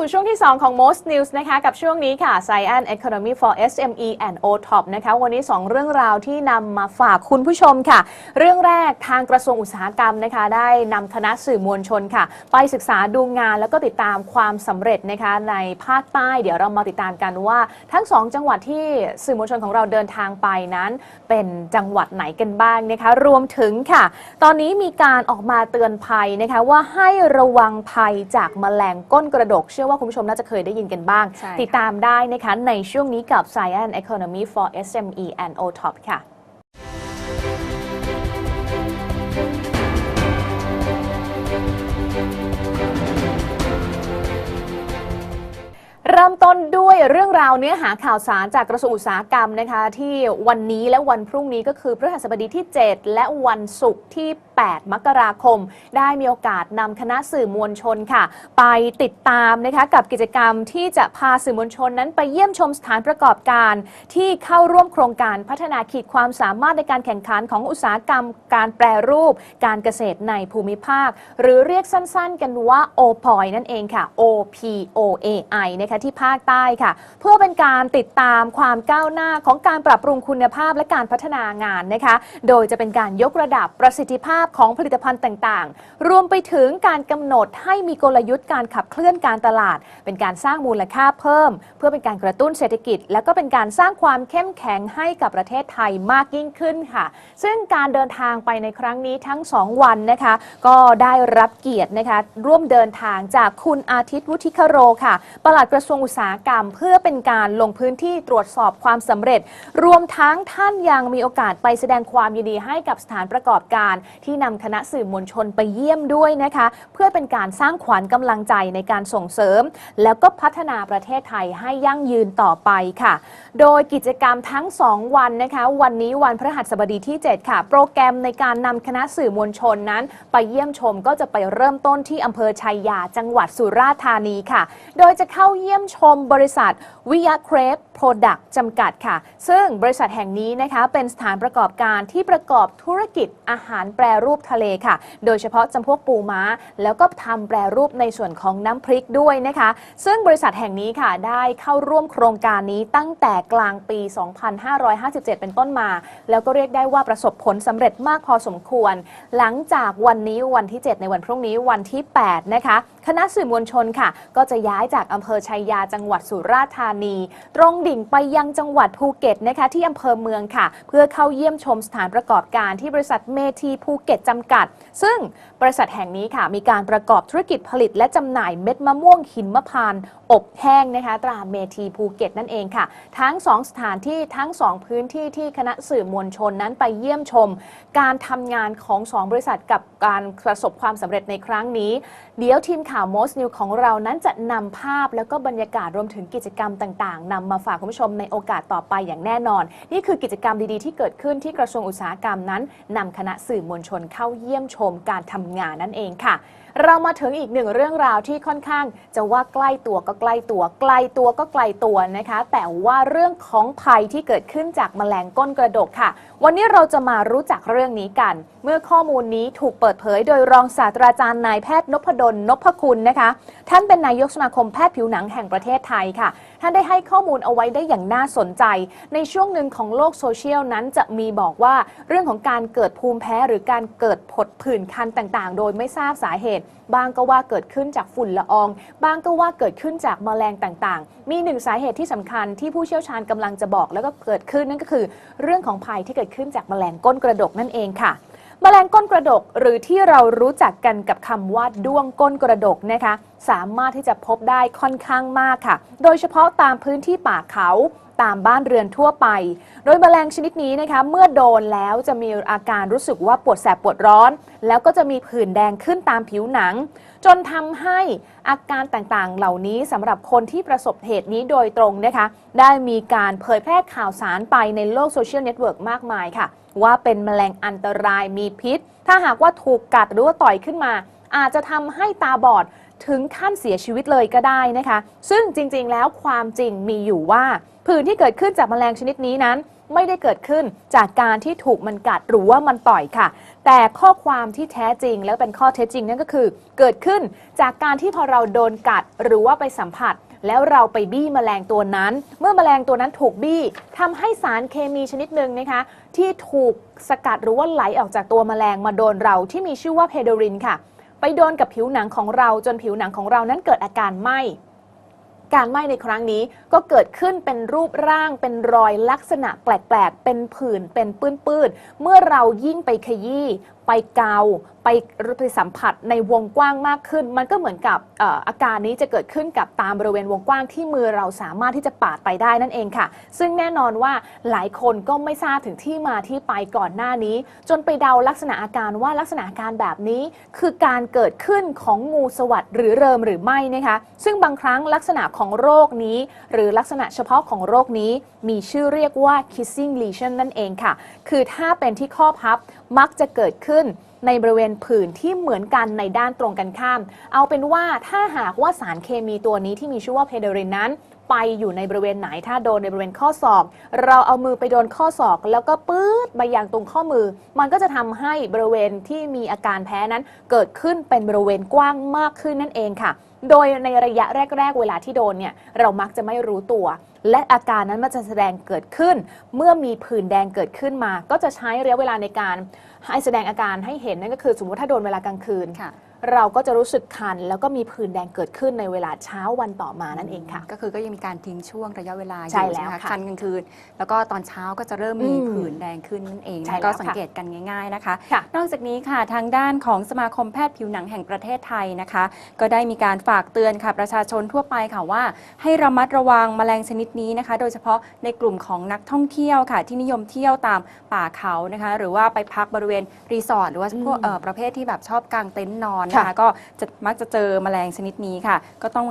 สู่ช่วงที่ 2 ของ Most News นะคะ กับช่วงนี้ค่ะ Science Economy for SME and OTOP นะคะ วันนี้ 2 เรื่องราวที่นำมาฝากคุณผู้ชมค่ะ เรื่องแรกทางกระทรวงอุตสาหกรรมนะคะ ได้นำคณะสื่อมวลชนค่ะ ไปศึกษาดูงานแล้วก็ติดตามความสำเร็จนะคะ ในภาคใต้เดี๋ยวเรามาติดตามกันว่า ทั้ง 2 จังหวัดที่สื่อมวลชนของเราเดินทางไปนั้น เป็นจังหวัดไหนกันบ้างนะคะ รวมถึงค่ะ ตอนนี้มีการออกมาเตือนภัยนะคะว่าให้ระวังภัยจากแมลงก้นกระดกเชื่อว่าคุณผู้ชมน่าจะเคยได้ยินกันบ้าง ใช่ค่ะ ติดตามได้นะคะในช่วงนี้กับ Science Economy for SME and OTOP ค่ะ เริ่มต้นด้วยเรื่องราวเนื้อหาข่าวสารจากกระทรวงอุตสาหกรรมนะคะ ที่วันนี้และวันพรุ่งนี้ก็คือพฤหัสบดีที่ 7 และวันศุกร์ที่ 8 มกราคม ได้มีโอกาสนำคณะสื่อมวลชนค่ะ ไปติดตามนะคะกับกิจกรรมที่จะพาสื่อมวลชนนั้นไปเยี่ยมชมสถานประกอบการ ที่เข้าร่วมโครงการพัฒนาขีดความสามารถในการแข่งขันของอุตสาหกรรม การแปรรูป การเกษตรในภูมิภาค หรือเรียกสั้นๆ กันว่า OPOI นั่นเองค่ะ OPOAI นะคะที่ภาคใต้ค่ะ เพื่อเป็นการติดตามความก้าวหน้าของการปรับปรุงคุณภาพและการพัฒนางานนะคะ โดยจะเป็นการยกระดับประสิทธิภาพของผลิตภัณฑ์ต่างๆ รวมไปถึงการกำหนดให้มีกลยุทธ์การขับเคลื่อนการตลาด เป็นการสร้างมูลค่าเพิ่ม เพื่อเป็นการกระตุ้นเศรษฐกิจ และก็เป็นการสร้างความเข้มแข็งให้กับประเทศไทยมากยิ่งขึ้นค่ะ ซึ่งการเดินทางไปในครั้งนี้ทั้ง 2 วันนะคะ ก็ได้รับเกียรตินะคะร่วมเดินทางจากคุณอาทิตย์วุฒิคโรค่ะปลัดกระทรวงอุตสาหกรรม เพื่อเป็นการลงพื้นที่ตรวจสอบความสำเร็จ รวมทั้งท่านยังมีโอกาสไปแสดงความยินดีให้กับสถานประกอบการที่นำคณะสื่อมวลชนไปเยี่ยมด้วยนะคะ เพื่อเป็นการสร้างขวัญกำลังใจในการส่งเสริม แล้วก็พัฒนาประเทศไทยให้ยั่งยืนต่อไปค่ะ โดยกิจกรรมทั้ง 2 วันนะคะ วันนี้วันพฤหัสบดีที่ 7 ค่ะ โปรแกรมในการนำคณะสื่อมวลชนนั้น ไปเยี่ยมชมก็จะไปเริ่มต้นที่อำเภอชัยยาจังหวัดสุราษฎร์ธานีค่ะ โดยจะเข้าเยี่ยมชมบริษัทวิยะเครป โปรดักต์จำกัดค่ะ ซึ่งบริษัทแห่งนี้นะคะเป็นสถานประกอบการที่ประกอบธุรกิจอาหารแปรรูปทะเลค่ะ โดยเฉพาะจำพวกปูม้า แล้วก็ทำแปรรูปในส่วนของน้ำพริกด้วยนะคะ ซึ่งบริษัทแห่งนี้ค่ะได้เข้าร่วมโครงการนี้ตั้งแต่กลางปี 2557 เป็นต้นมา แล้วก็เรียกได้ว่าประสบผลสำเร็จมากพอสมควร หลังจากวันนี้วันที่ 7 ในวันพรุ่งนี้วันที่ 8 นะคะ คณะสื่อมวลชนค่ะ ก็จะย้ายจากอำเภอชัยยาจังหวัดสุราษฎร์ธานี ตรงดิ่งไปยังจังหวัดภูเก็ตนะคะที่อำเภอเมืองค่ะ เพื่อเข้าเยี่ยมชมสถานประกอบการที่บริษัทเมทีภูเก็ตจำกัด ซึ่งบริษัทแห่งนี้ค่ะ มีการประกอบธุรกิจผลิตและจำหน่ายเม็ดมะม่วงหินมะพร้านอบแห้งนะคะตราเมทีภูเก็ตนั่นเองค่ะ ทั้ง 2 สถานที่ทั้ง 2 พื้นที่ที่คณะสื่อมวลชนนั้นไปเยี่ยมชม การทำงานของ 2 บริษัทกับการประสบความสำเร็จในครั้งนี้ เดี๋ยวทีมข่าว Most New ของเรานั้นจะนำภาพแล้วก็บรรยากาศรวมถึงกิจกรรมต่างๆนำมาฝากคุณผู้ชมในโอกาสต่อไปอย่างแน่นอน นี่คือกิจกรรมดีๆ ที่เกิดขึ้นที่กระทรวงอุตสาหกรรมนั้นนำคณะสื่อมวลชนเข้าเยี่ยมชมการทำงานนั่นเองค่ะ เรามาถึงอีกหนึ่งเรื่องราวที่ค่อนข้าง จะว่าใกล้ตัวก็ใกล้ตัว ไกลตัวก็ไกลตัวนะคะ แต่ว่าเรื่องของภัยที่เกิดขึ้นจากแมลงก้นกระดกค่ะ วันนี้เราจะมารู้จักเรื่องนี้กัน เมื่อข้อมูลนี้ถูกเปิดเผย โดยรองศาสตราจารย์นายแพทย์นพดลนพคุณนะคะ ท่านเป็นนายกสมาคมแพทย์ผิวหนังแห่งประเทศไทยค่ะ ท่านได้ให้ข้อมูลเอาไว้ได้อย่างน่าสนใจ ในช่วงหนึ่งของโลกโซเชียลนั้นจะมีบอกว่าเรื่องของการเกิดภูมิแพ้หรือการเกิดผดผื่นคันต่างๆ โดยไม่ทราบสาเหตุ บางก็ว่าเกิดขึ้นจากฝุ่นละออง บางก็ว่าเกิดขึ้นจากแมลงต่างๆ มีหนึ่งสาเหตุที่สำคัญที่ผู้เชี่ยวชาญกำลังจะบอกแล้วก็เกิดขึ้นนั่นก็คือ เรื่องของภัยที่เกิดขึ้นจากแมลงก้นกระดกนั่นเองค่ะ แมลงก้นกระดกหรือที่เรารู้จักกันกับคำว่าด้วงก้นกระดกนะคะ สามารถที่จะพบได้ค่อนข้างมากค่ะ โดยเฉพาะตามพื้นที่ป่าเขาตามบ้านเรือนทั่วไป โดยแมลงชนิดนี้นะคะ เมื่อโดนแล้วจะมีอาการรู้สึกว่าปวดแสบปวดร้อน แล้วก็จะมีผื่นแดงขึ้นตามผิวหนัง จนทำให้อาการต่างๆ เหล่านี้สำหรับคนที่ประสบเหตุนี้โดยตรงนะคะ ได้มีการเผยแพร่ข่าวสารไปในโลกโซเชียลเน็ตเวิร์กมากมายค่ะ ว่าเป็นแมลงอันตรายมีพิษ ถ้าหากว่าถูกกัดหรือว่าต่อยขึ้นมา อาจจะทำให้ตาบอดถึงขั้นเสียชีวิตเลยก็ได้นะคะ ซึ่งจริงๆ แล้วความจริงมีอยู่ว่าผื่นที่เกิดขึ้นจากแมลงชนิดนี้นั้น ไม่ได้เกิดขึ้นจากการที่ถูกมันกัดหรือว่ามันต่อยค่ะ แต่ข้อความที่แท้จริงและเป็นข้อเท็จจริงนั่นก็คือ เกิดขึ้นจากการที่พอเราโดนกัดหรือว่าไปสัมผัส แล้วเราไปบี้แมลงตัวนั้น เมื่อแมลงตัวนั้นถูกบี้ทำให้สารเคมีชนิดหนึ่งนะคะ ที่ถูกสกัดหรือว่าไหลออกจากตัวแมลงมาโดนเราที่มีชื่อว่าเพโดรินค่ะ ไปโดนกับผิวหนังของเราจนผิวหนังของเรานั้นเกิดอาการไหม้การไหม้ในครั้งนี้ก็เกิดขึ้นเป็นรูปร่างเป็นรอยลักษณะแปลกๆ เป็นผื่นเป็นปื้นๆ เมื่อเรายิ่งไปขยี้ ไปเกาไปไปสัมผัสในวงกว้างมากขึ้น มันก็เหมือนกับอออาการนี้จะเกิดขึ้นกับตามบริเวณวงกว้างที่มือเราสามารถที่จะปาดไปได้นั่นเองค่ะ ซึ่งแน่นอนว่าหลายคนก็ไม่ทราบถึงที่มาที่ไปก่อนหน้านี้ จนไปเดาลักษณะอาการว่าลักษณะอาการแบบนี้ คือการเกิดขึ้นของงูสวัสด์หรือเริมหรือไม่นะคะ ซึ่งบางครั้งลักษณะของโรคนี้ หรือลักษณะเฉพาะของโรคนี้ มีชื่อเรียกว่า kissing lesion นั่นเองค่ะ คือถ้าเป็นที่ข้อพับมักจะเกิดขึ้นในบริเวณผื่นที่เหมือนกันในด้านตรงกันข้าม เอาเป็นว่าถ้าหากว่าสารเคมีตัวนี้ที่มีชื่อว่าเพเดรินนั้นไปอยู่ในบริเวณไหนถ้าโดนในบริเวณข้อศอก เราเอามือไปโดนข้อศอก แล้วก็ปื๊ดไปยังตรงข้อมือ มันก็จะทำให้บริเวณที่มีอาการแพ้นั้น เกิดขึ้นเป็นบริเวณกว้างมากขึ้นนั่นเองค่ะ โดยในระยะแรก ๆ เวลาที่โดนเนี่ยเรามักจะไม่รู้ตัว และอาการนั้นมันจะแสดงเกิดขึ้น เมื่อมีผื่นแดงเกิดขึ้นมา ก็จะใช้ระยะเวลาในการให้แสดงอาการให้เห็นนั่นก็คือ สมมติถ้าโดนเวลากลางคืนค่ะ เราก็จะรู้สึกคัน แล้วก็มีผื่นแดงเกิดขึ้นในเวลาเช้าวันต่อมานั่นเองค่ะ ก็คือก็ยังมีการทิ้งช่วงระยะเวลาอยู่ใช่แล้วไหมค่ะคันกลางคืน แล้วก็ตอนเช้าก็จะเริ่มมีอืมผื่นแดงขึ้นนั่นเองใช่นะแล้วก็ค่ะสังเกตกันง่าย ๆนะคะค่ะนอกจากนี้ค่ะทางด้านของสมาคมแพทย์ผิวหนังแห่งประเทศไทยนะคะ ก็ได้มีการฝากเตือนค่ะประชาชนทั่วไปค่ะว่า ให้ระมัดระวังแมลงชนิดนี้นะคะ โดยเฉพาะในกลุ่มของนักท่องเที่ยวค่ะ ที่นิยมเที่ยวตามป่าเขานะคะ หรือว่าไปพักบริเวณรีสอร์ทหรือว่าพวกอืมเอ่อประเภทที่แบบชอบกางเต็นท์นอนนะคะก็จะมักจะเจอแมลงชนิดนี้ค่ะ ก็ต้อง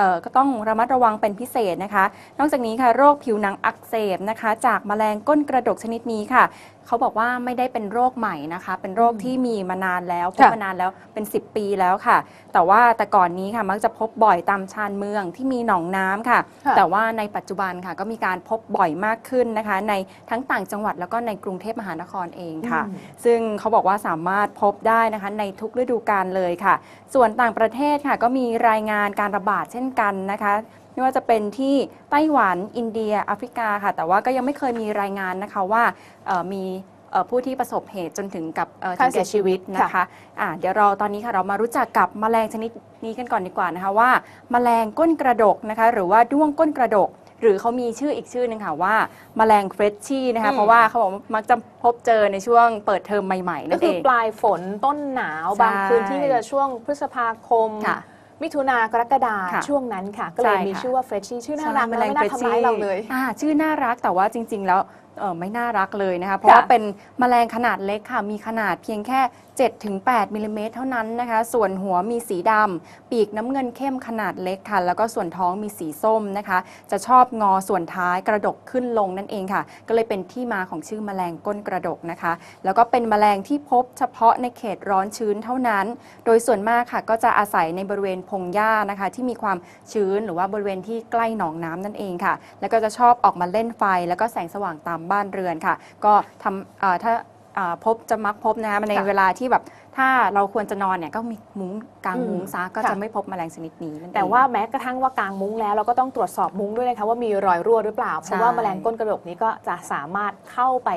ออก็ต้องระมัดระวังเป็นพิเศษนะคะ นอกจากนี้ค่ะโรคผิวหนังอักเสบนะคะ จากแมลงก้นกระดกชนิดนี้ค่ะเขาบอกว่าไม่ได้เป็นโรคใหม่นะคะ เป็นโรคที่มีมานานแล้วพบค่ะมานานแล้วเป็น 10 ปีแล้วค่ะ แต่ว่าแต่ก่อนนี้ค่ะมักจะพบบ่อยตามชานเมืองที่มีหนองน้ำค่ะค่ะ แต่ว่าในปัจจุบันค่ะก็มีการพบบ่อยมากขึ้นนะคะ ในทั้งต่างจังหวัดแล้วก็ในกรุงเทพมหานครเองค่ะอืมซึ่งเขาบอกว่าสามารถพบได้นะคะในทุกฤดูกาลเลยค่ะ ส่วนต่างประเทศค่ะก็มีรายงานการระบาดเช่นกันนะคะ ไม่ว่าจะเป็นที่ไต้หวันอินเดียแอฟริกาค่ะ แต่ว่าก็ยังไม่เคยมีรายงานนะคะว่าเอ่อมีเอ่อผู้ที่ประสบเหตุจนถึงกับเอ่อการถึงเสีแก่ยชีวิตนะคะอะเดี๋ยวเราตอนนี้ค่ะเรามารู้จักกับแมลงชนิดนี้กันก่อนดีกว่านะคะว่าแมลงก้นกระดกนะคะหรือว่าด้วงก้นกระดก หรือเขามีชื่ออีกชื่อหนึงค่ะว่าแมลงเฟรชชี่นะคะอืมเพราะว่าเขาบอกว่ามักจะพบเจอในช่วงเปิดเทอมใหม่ๆก็นั่นคืเอองปลายฝนต้นหนาวใช่บางพื้นที่ก็จะช่วงพฤษภาคมค่ะ มิถุนากรกฎาค่ะช่วงนั้นค่ะ ก็เลยใช่มีค่ะ ชื่อว่าเฟรชชี่ชื่อน่ารักใช่นะไม่น่าทำร้ายเราเลย อ่าชื่อน่ารักแต่ว่าจริง ๆ แล้วเออไม่น่ารักเลยนะคะ เพราะว่าเป็นแมลงขนาดเล็กค่ะ มีขนาดเพียงแค่7-8มิลลิเมตรเท่านั้นนะคะ ส่วนหัวมีสีดำ ปีกน้ำเงินเข้มขนาดเล็กค่ะ แล้วก็ส่วนท้องมีสีส้มนะคะ จะชอบงอส่วนท้ายกระดกขึ้นลงนั่นเองค่ะ ก็เลยเป็นที่มาของชื่อมแมลงก้นกระดกนะคะ แล้วก็เป็นแมลงที่พบเฉพาะในเขตร้อนชื้นเท่านั้น โดยส่วนมากค่ะ ก็จะอาศัยในบริเวณพงหญ้านะคะ ที่มีความชื้นหรือว่าบริเวณที่ใกล้หนองน้ำนั่นเองค่ะ แล้วก็จะชอบออกมาเล่นไฟ แล้วก็แสงสว่างตามบ้านเรือนค่ะ ก็ทำถ้า อ่อพบจะมักพบนะคะในค่ะ เวลาที่แบบ ถ้าเราควรจะนอนเนี่ยก็มีมุ้งกางอืมมุ้งซะก็ค่ะจะไม่พบแมลงชนิดนี้นั่นเอง แต่ว่าแม้กระทั่งว่ากางมุ้งแล้วเราก็ต้องตรวจสอบมุ้งด้วยนะคะว่ามีรอยรั่วหรือเปล่า เพราะว่าใช่แมลงก้นกระดกนี้ก็จะสามารถเข้าไป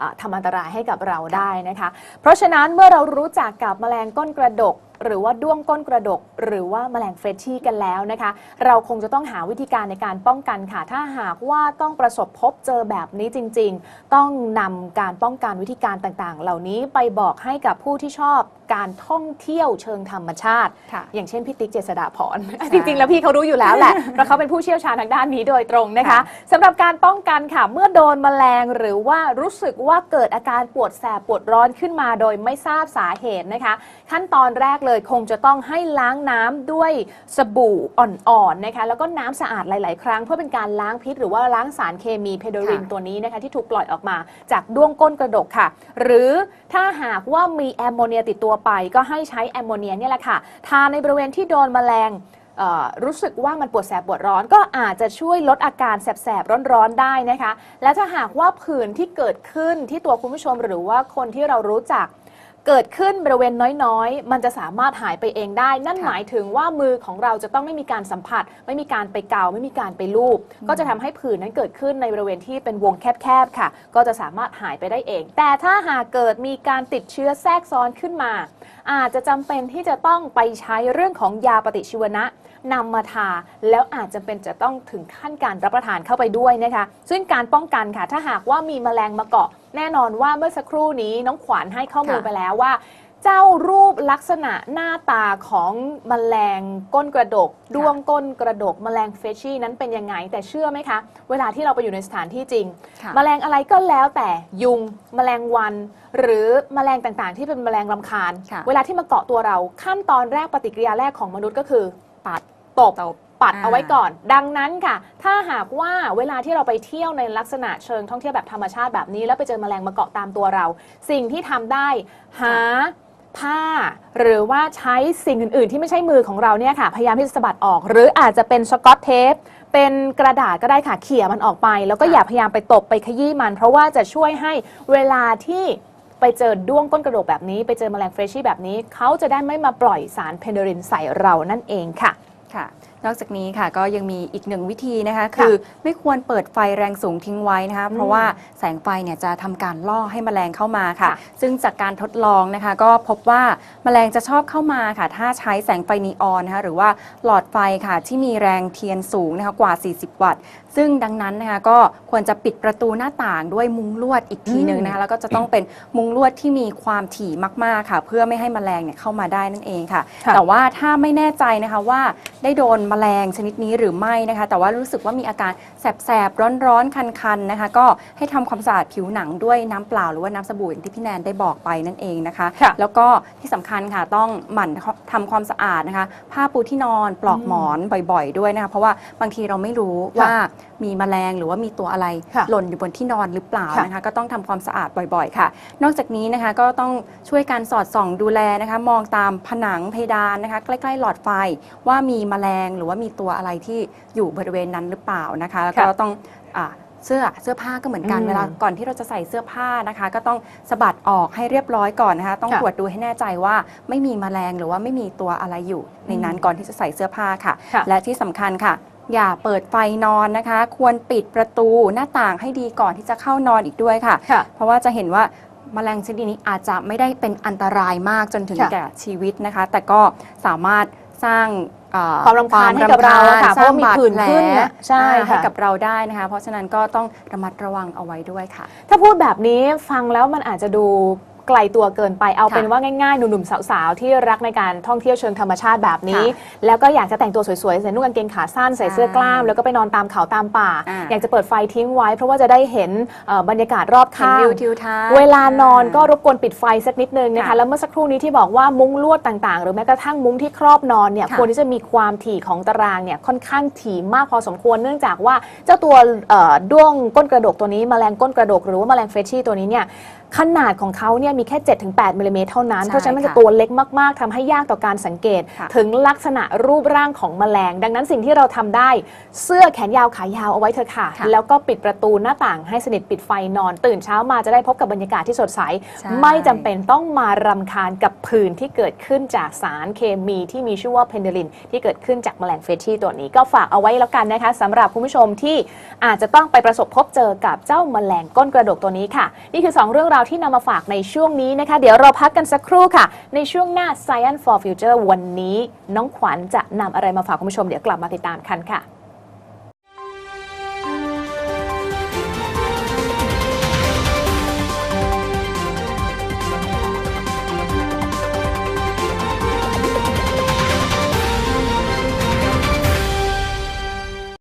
อ่าทำอันตรายให้กับเราได้นะคะ เพราะฉะนั้นเมื่อเรารู้จักกับแมลงก้นกระดกหรือว่าด้วงก้นกระดก หรือว่าแมลงเฟรชชี่กันแล้วนะคะ เราคงจะต้องหาวิธีการในการป้องกันค่ะ ถ้าหากว่าต้องประสบพบเจอแบบนี้จริง ๆ ต้องนำการป้องกันวิธีการต่างๆ เหล่านี้ไปบอกให้กับผู้ที่ชอบ탑 การท่องเที่ยวเชิงธรรมชาติค่ะอย่างเช่นพี่ติ๊กเจษฎาพรจริง ๆ แล้วพี่เขารู้อยู่แล้วแหละเพราะเขาเป็นผู้เชี่ยวชาญทางด้านนี้โดยตรงนะคะค่ะสำหรับการป้องกันค่ะเมื่อโดนแมลงหรือว่ารู้สึกว่าเกิดอาการปวดแสบปวดร้อนขึ้นมาโดยไม่ทราบสาเหตุนะคะ ขั้นตอนแรกเลยคงจะต้องให้ล้างน้ำด้วยสบู่อ่อนๆนะคะแล้วก็น้ำสะอาดหลาย ๆ ครั้ง เพื่อเป็นการล้างพิษ หรือว่าล้างสารเคมีเพโดรินค่ะตัวนี้นะคะที่ถูกปล่อยออกมาจากด้วงก้นกระดกค่ะ หรือถ้าหากว่ามีแอมโมเนียติดตัวไปก็ให้ใช้แอมโมเนียเนี่ยแหละค่ะ ทาในบริเวณที่โดนแมลงรู้สึกว่ามันปวดแสบปวดร้อนก็อาจจะช่วยลดอาการแสบๆร้อนๆได้นะคะ และถ้าหากว่าผื่นที่เกิดขึ้นที่ตัวคุณผู้ชมหรือว่าคนที่เรารู้จัก เกิดขึ้นบริเวณน้อยๆ มันจะสามารถหายไปเองได้ นั่นค่ะหมายถึงว่ามือของเราจะต้องไม่มีการสัมผัส ไม่มีการไปเกาไม่มีการไปลูบก็จะทำให้ผื่นนั้นเกิดขึ้นในบริเวณที่เป็นวงแคบๆค่ะ ก็จะสามารถหายไปได้เอง แต่ถ้าหากเกิดมีการติดเชื้อแทรกซ้อนขึ้นมา อาจจะจำเป็นที่จะต้องไปใช้เรื่องของยาปฏิชีวนะนำมาทาแล้วอาจจะเป็นจะต้องถึงขั้นการรับประทานเข้าไปด้วยนะคะ ซึ่งการป้องกันค่ะ ถ้าหากว่ามีแมลงมาเกาะ แน่นอนว่าเมื่อสักครู่นี้น้องขวัญให้ข้อมูลค่ะไปแล้วว่า เจ้ารูปลักษณะหน้าตาของแมลงก้นกระดกด้วงก้นกระดกแมลงเฟชชี่นั้นเป็นยังไง แต่เชื่อไหมคะ เวลาที่เราไปอยู่ในสถานที่จริงค่ะแมลงอะไรก็แล้วแต่ยุงแมลงวัน หรือแมลงต่างๆ ที่เป็นแมลงรำคาญค่ะเวลาที่มาเกาะตัวเราขั้นตอนแรกปฏิกิริยาแรกของมนุษย์ก็คือปัดตบตบ ปัดอ่าเอาไว้ก่อน ดังนั้นค่ะ ถ้าหากว่าเวลาที่เราไปเที่ยวในลักษณะเชิงท่องเที่ยวแบบธรรมชาติแบบนี้แล้วไปเจอแมลงมาเกาะตามตัวเรา สิ่งที่ทำได้หาผ้าหรือว่าใช้สิ่งอื่น ๆ ที่ไม่ใช่มือของเราเนี่ยค่ะ พยายามที่จะสะบัดออก หรืออาจจะเป็นสกอตเทปเป็นกระดาษก็ได้ค่ะเขี่ยมันออกไป แล้วก็ค่ะอย่าพยายามไปตบไปขยี้มัน เพราะว่าจะช่วยให้เวลาที่ไปเจอด้วงก้นกระโดกแบบนี้ ไปเจอแมลงเฟรชชี่แบบนี้ เขาจะได้ไม่มาปล่อยสารเพนเดรินใส่เรานั่นเองค่ะค่ะ นอกจากนี้ค่ะก็ยังมีอีกหนึ่งวิธีนะคะ คือไม่ควรเปิดไฟแรงสูงทิ้งไว้นะคะเพราะว่าแสงไฟเนี่ยจะทำการล่อให้แมลงเข้ามาค่ะค่ะ ซึ่งจากการทดลองนะคะ ก็พบว่าแมลงจะชอบเข้ามาค่ะ ถ้าใช้แสงไฟนีออนนะคะหรือว่าหลอดไฟค่ะที่มีแรงเทียนสูงนะคะกว่า 40 วัตต์ ซึ่งดังนั้นนะคะก็ควรจะปิดประตูหน้าต่างด้วยมุ้งลวดอีกทีหนึ่งนะคะแล้วก็จะต้องเป็นมุ้งลวดที่มีความถี่มากๆค่ะ เพื่อไม่ให้แมลงเนี่ยเข้ามาได้นั่นเองค่ะค่ะแต่ว่าถ้าไม่แน่ใจนะคะว่าได้โดนแมลงชนิดนี้หรือไม่นะคะ แต่ว่ารู้สึกว่ามีอาการแสบๆ ร้อนๆ คันๆ นะคะ ก็ให้ทำความสะอาดผิวหนังด้วยน้ำเปล่าหรือว่าน้ำสบู่อย่างที่พี่แนนได้บอกไปนั่นเองนะคะค่ะแล้วก็ที่สำคัญค่ะต้องหมั่นทำความสะอาดนะคะ ผ้าปูที่นอนปลอกหมอนบ่อย ๆ ด้วยนะคะ เพราะว่าบางทีเราไม่รู้ค่ะว่ามีแมลงหรือว่ามีตัวอะไรค่ะหล่นอยู่บนที่นอนหรือเปล่าค่ะนะคะ ก็ต้องทำความสะอาดบ่อย ๆ ค่ะ นอกจากนี้นะคะก็ต้องช่วยการสอดส่องดูแลนะคะ มองตามผนังเพดานนะคะ ใกล้ ๆ หลอดไฟว่ามีแมลงหรือว่ามีตัวอะไรที่อยู่บริเวณนั้นหรือเปล่านะคะแล้วก็ค่ะต้องอาเสื้อเสื้อผ้าก็เหมือนกันอืมเวลาก่อนที่เราจะใส่เสื้อผ้านะคะ ก็ต้องสะบัดออกให้เรียบร้อยก่อนนะคะ ต้องค่ะตรวจดูให้แน่ใจว่าไม่มีแมลงหรือว่าไม่มีตัวอะไรอยู่ในนั้นอืมก่อนที่จะใส่เสื้อผ้าค่ะ ค่ะ และที่สำคัญค่ะ อย่าเปิดไฟนอนนะคะ ควรปิดประตูหน้าต่างให้ดีก่อนที่จะเข้านอนอีกด้วยค่ะ ค่ะ เพราะว่าจะเห็นว่าแมลงชนิดนี้อาจจะไม่ได้เป็นอันตรายมากจนถึงค่ะแก่ชีวิตนะคะ แต่ก็สามารถสร้าง เอ่อความรำคาญให้กับเราอะค่ะสร้างเพราะว่ามีบาดผื่นแผลขึ้นน่ะใช่อ่าค่ะให้กับเราได้นะคะ เพราะฉะนั้นก็ต้องระมัดระวังเอาไว้ด้วยค่ะ ถ้าพูดแบบนี้ฟังแล้วมันอาจจะดู ไกลตัวเกินไปเอาค่ะเป็นว่าง่ายๆ หนุ่มๆสาวๆ ที่รักในการท่องเที่ยวเชิงธรรมชาติแบบนี้ค่แล้วก็อยากจะแต่งตัวสวยๆ ใส่นุ่งกางเกงขาสั้นใส่เสื้อกล้าม แล้วก็ไปนอนตามเขาตามป่าอ่าอยากจะเปิดไฟทิ้งไว้ เพราะว่าจะได้เห็นเอ่อบรรยากาศรอบเห็นข้างวิวทิวทัศน์เวลานอนก็รบกวนปิดไฟสักนิดนึงนะคะค่ะแล้วเมื่อสักครู่นี้ที่บอกว่ามุ้งลวดต่างๆ หรือแม้กระทั่งมุ้งที่ครอบนอนเนี่ยค่ะควรที่จะมีความถี่ของตารางเนี่ยค่อนข้างถี่มากพอสมควรเนื่องจากว่าเจ้าตัวเอ่อด้วงก้นกระดกตัวนี้แมลงก้นกระดกหรือว่าแมลงเฟรชชี่ตัวนี้เนี่ย ขนาดของเขาเนี่ยมีแค่ 7-8มิลลิเมตรเท่านั้น ใช่เพราะฉะนั้นมันจะค่ะตัวเล็กมาก ๆทำให้ยากต่อการสังเกต ค่ะ ถึงลักษณะรูปร่างของแมลง ดังนั้นสิ่งที่เราทำได้ เสื้อแขนยาวขายาวเอาไว้เถอะค่ะ ค่ะแล้วก็ปิดประตูหน้าต่างให้สนิทปิดไฟนอน ตื่นเช้ามาจะได้พบกับบรรยากาศที่สดใส ใช่ ไม่จำเป็นต้องมารำคาญกับผื่นที่เกิดขึ้นจากสารเคมีที่มีชื่อว่าเพนเดลิน ที่เกิดขึ้นจากแมลงเฟชชี่ตัวนี้ก็ฝากเอาไว้แล้วกันนะคะสำหรับคุณผู้ชมที่อาจจะต้องไปประสบพบเจอกับเจ้าแมลงก้นกระดกตัวนี้ค่ะ นี่คือ 2 เรื่องราวที่นำมาฝากในช่วงนี้นะคะ เดี๋ยวเราพักกันสักครู่ค่ะ ในช่วงหน้า Science for Future วันนี้ น้องขวัญจะนำอะไรมาฝากคุณผู้ชมเดี๋ยวกลับมาติดตามกันค่ะ